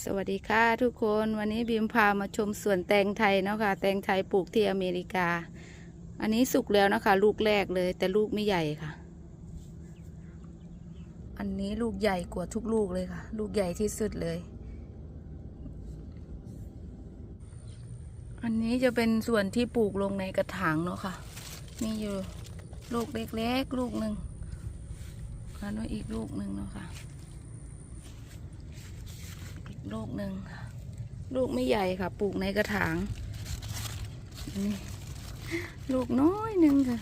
สวัสดีค่ะทุกคนวันนี้บีมพามาชมสวนแตงไทยเนาะค่ะแตงไทยปลูกที่อเมริกา อันนี้สุกแล้วนะคะ ลูกแรกเลย แต่ลูกไม่ใหญ่ค่ะ อันนี้ลูกใหญ่กว่าทุกลูกเลยค่ะ ลูกใหญ่ที่สุดเลย อันนี้จะเป็นส่วนที่ปลูกลงในกระถางเนาะค่ะมีอยู่ลูกเล็กๆ ลูกหนึ่งแล้วอีกลูกหนึ่งเนาะค่ะ ลูกหนึ่งค่ะลูกไม่ใหญ่ค่ะ ปลูกในกระถางนี่ลูกน้อยหนึ่งค่ะ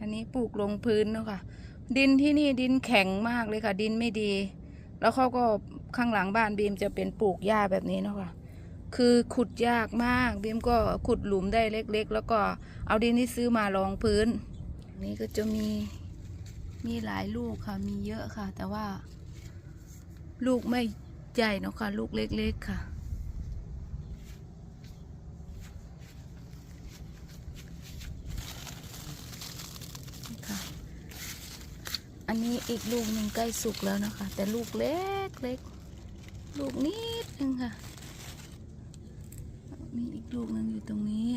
อันนี้ปลูกลงพื้นเนาะค่ะดินที่นี่ดินแข็งมากเลยค่ะ ดินไม่ดี แล้วเขาก็ข้างหลังบ้านบีมจะเป็นปลูกหญ้าแบบนี้เนาะค่ะ คือขุดยากมากบีมก็ขุดหลุมได้เล็ก ๆ แล้วก็เอาดินที่ซื้อมารองพื้น นี่ก็จะมีมีหลายลูกค่ะ มีเยอะค่ะ แต่ว่า ลูกไม่ใหญ่เนาะค่ะ ลูกเล็ก ๆ ค่ะนี่ค่ะอันนี้อีกลูกหนึ่งใกล้สุกแล้วนะคะ แต่ลูกเล็กเล็กลูกนิดนึงค่ะ มีอีกลูกหนึ่งอยู่ตรงนี้